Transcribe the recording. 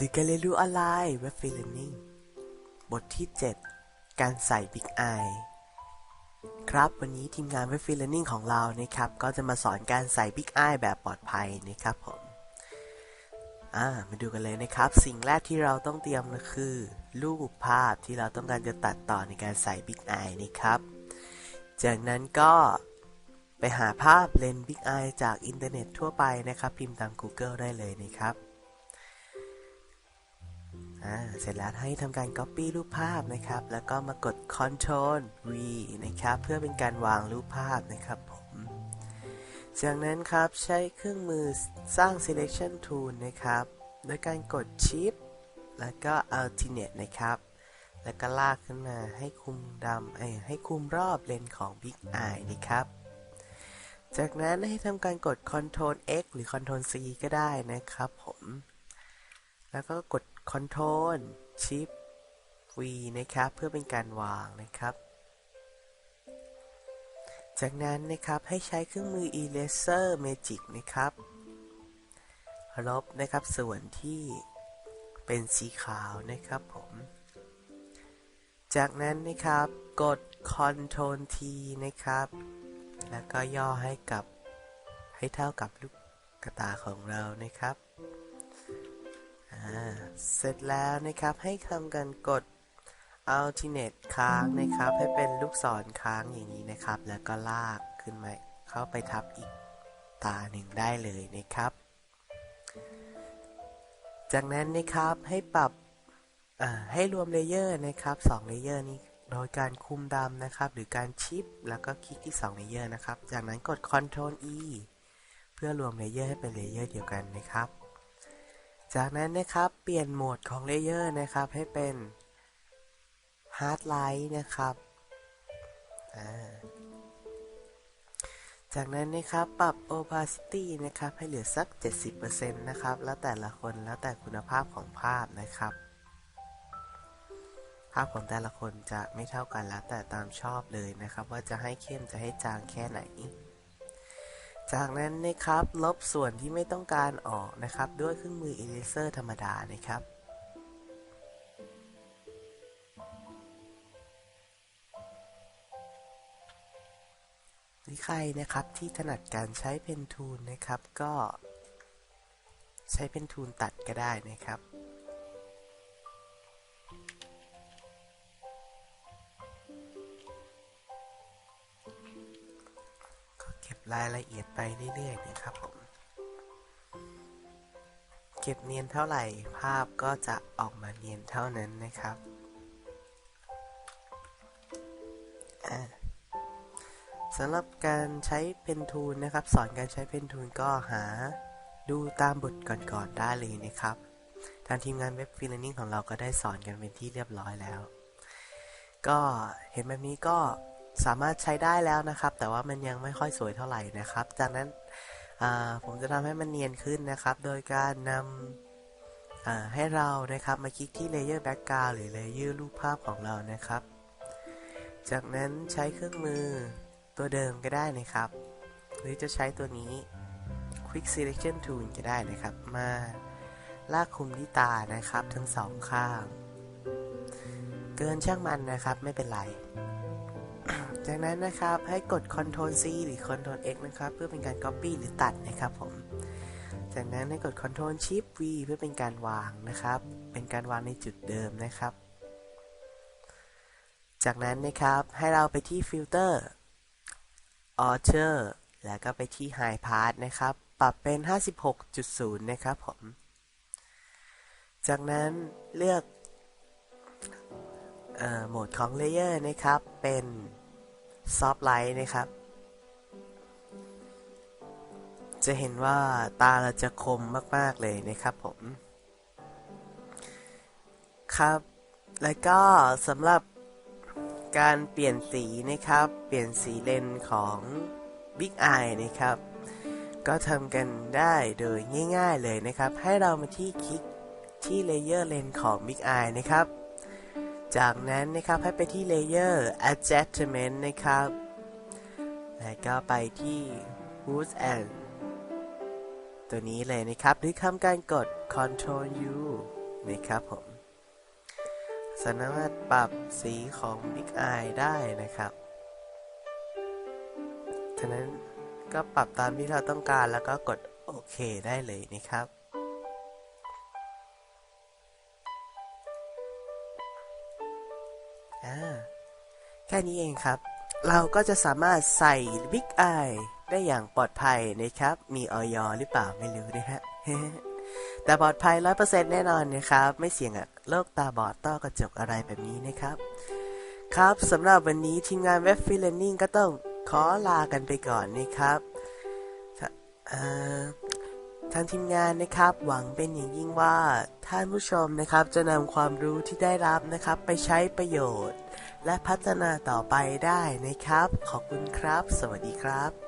สื่อการเรียนรู้ออนไลน์เว็บฟรีเลนนิ่งบทที่ 7 การใส่ Big Eye ครับวันนี้ทีมงานเว็บฟรีเลนนิ่งของเรานะครับ ก็จะมาสอนการใส่ Big Eye แบบปลอดภัยนะครับผมอ่ามาดูกันเลยนะครับ สิ่งแรกที่เราต้องเตรียมก็คือ รูปภาพที่เราต้องการจะตัดต่อในการใส่ Big Eye นะครับ จากนั้นก็ไปหาภาพเลนส์ Big Eye จากอินเทอร์เน็ตทั่วไปนะครับ พิมพ์ตาม Google ได้เลยนะครับ เสร็จแล้วให้ทำการ Copy รูปภาพนะครับ แล้วก็มากด Ctrl V นะครับ เพื่อเป็นการวางรูปภาพนะครับผม จากนั้นครับใช้เครื่องมือสร้าง Selection Tool นะครับโดยการกด Shift แล้วก็ Alternate นะครับ แล้วก็ลากขึ้นมาให้คุมดำเอ้ยให้คุมรอบเลนของ Big Eye นะครับ จากนั้นให้ทำการกด Ctrl X หรือ Ctrl C ก็ได้นะครับผม แล้วก็กด Ctrl Shift V นะครับ เพื่อเป็นการวางนะครับ จากนั้นนะครับให้ใช้เครื่องมือ Eraser Magic นะครับ ลบนะครับส่วนที่เป็นสีขาวนะครับผม จากนั้นนะครับกด Ctrl T นะครับ แล้วก็ย่อให้กับให้เท่ากับลูกกระตาของเรานะครับ เสร็จแล้วนะครับให้ทำการกด alternate ค้างนะครับ ให้เป็นลูกศรค้างอย่างนี้นะครับ แล้วก็ลากขึ้นมาเข้าไปทับอีกตาหนึ่งได้เลยนะครับ จากนั้นนะครับให้ปรับให้รวมเลเยอร์นะครับ2เลเยอร์นี้โดยการคุมดำนะครับ หรือการชิป แล้วก็คลิกที่2เลเยอร์นะครับ จากนั้นกด Ctrl E เพื่อรวมเลเยอร์ให้เป็นเลเยอร์เดียวกันนะครับ จากนั้นนะครับเปลี่ยนโหมดของเลเยอร์นะครับให้เป็น Hard Light นะครับ จากนั้นนะครับปรับ opacity นะครับให้เหลือสัก 70%นะครับ แล้วแต่ละคนแล้วแต่คุณภาพของภาพนะครับ ภาพของแต่ละคนจะไม่เท่ากันแล้วแต่ตามชอบเลยนะครับ ว่าจะให้เข้มจะให้จางแค่ไหน จากนั้นนะครับลบส่วนที่ไม่ต้องการออกนะครับ ด้วยเครื่องมือ eraser ธรรมดานะครับนี่ใครนะครับที่ถนัดการใช้เพนทูลนะครับก็ใช้เพนทูลตัดก็ได้นะครับ รายละเอียดไปเรื่อยๆนะครับผม เก็บเนียนเท่าไหร่ภาพก็จะออกมาเนียนเท่านั้นนะครับสำหรับการใช้เพนทูลนะครับ สอนการใช้เพนทูลก็หาดูตามบทก่อนๆได้เลยนะครับ ทางทีมงานเว็บฟิลนิ่งของเราก็ได้สอนกันเป็นที่เรียบร้อยแล้ว ก็เห็นแบบนี้ก็ สามารถใช้ได้แล้วนะครับ แต่ว่ามันยังไม่ค่อยสวยเท่าไหร่นะครับ จากนั้นผมจะทำให้มันเนียนขึ้นนะครับ โดยการนำให้เรานะครับมาคลิกที่เลเยอร์แบ็กกราวหรือเลเยอร์รูปภาพของเรานะครับ จากนั้นใช้เครื่องมือตัวเดิมก็ได้นะครับ หรือจะใช้ตัวนี้ Quick Selection Tool ก็ได้นะครับ มาลากคุมที่ตานะครับ ทั้งสองข้าง เกินช่างมันนะครับไม่เป็นไร จากนั้นนะครับให้กด Ctrl C หรือ Ctrl X นะครับ เพื่อเป็นการ Copy หรือตัดนะครับผม จากนั้นให้กด Ctrl Shift V เพื่อเป็นการวางนะครับ เป็นการวางในจุดเดิมนะครับ จากนั้นนะครับให้เราไปที่ Filter Alter แล้วก็ไปที่ High Pass นะครับ ปรับเป็น 56.0 นะครับผม จากนั้นเลือกโหมดของ Layer นะครับเป็น Soft Light นะครับ จะเห็นว่าตาเราจะคมมาก ๆ เลยนะครับผม ครับ แล้วก็สำหรับการเปลี่ยนสีนะครับ เปลี่ยนสีเลนของ Big Eye นะครับ ก็ทำกันได้โดยง่าย ๆ เลยนะครับ ให้เรามาที่คลิกที่เลเยอร์เลนของ Big Eye นะครับ จากนั้นนะครับให้ไปที่เลเยอร์ Adjustment นะครับ แล้วก็ไปที่ Who's and ตัวนี้เลยนะครับ หรือทำการกด Ctrl U นะครับผม สามารถปรับสีของ Big Eye ได้นะครับฉะนั้นก็ปรับตามที่เราต้องการแล้วก็กดโอเคได้เลยนะครับ ค่นี้เองครับ เราก็จะสามารถใส่ Big Eye ได้อย่างปลอดภัยนะครับ มีออยหรือเปล่าไม่รู้นะฮะ แต่ปลอดภัย 100%แน่นอนนะครับ ไม่เสี่ยงกับโรคตาบอดต้อกระจกอะไรแบบนี้นะครับ ครับสำหรับวันนี้ทีมงานเว็บฟรีแลนซิ่งก็ต้องขอลากันไปก่อนนะครับทางทีมงานนะครับ หวังเป็นอย่างยิ่งว่าท่านผู้ชมนะครับ จะนำความรู้ที่ได้รับนะครับ ไปใช้ประโยชน์ และพัฒนาต่อไปได้นะครับ ขอบคุณครับ สวัสดีครับ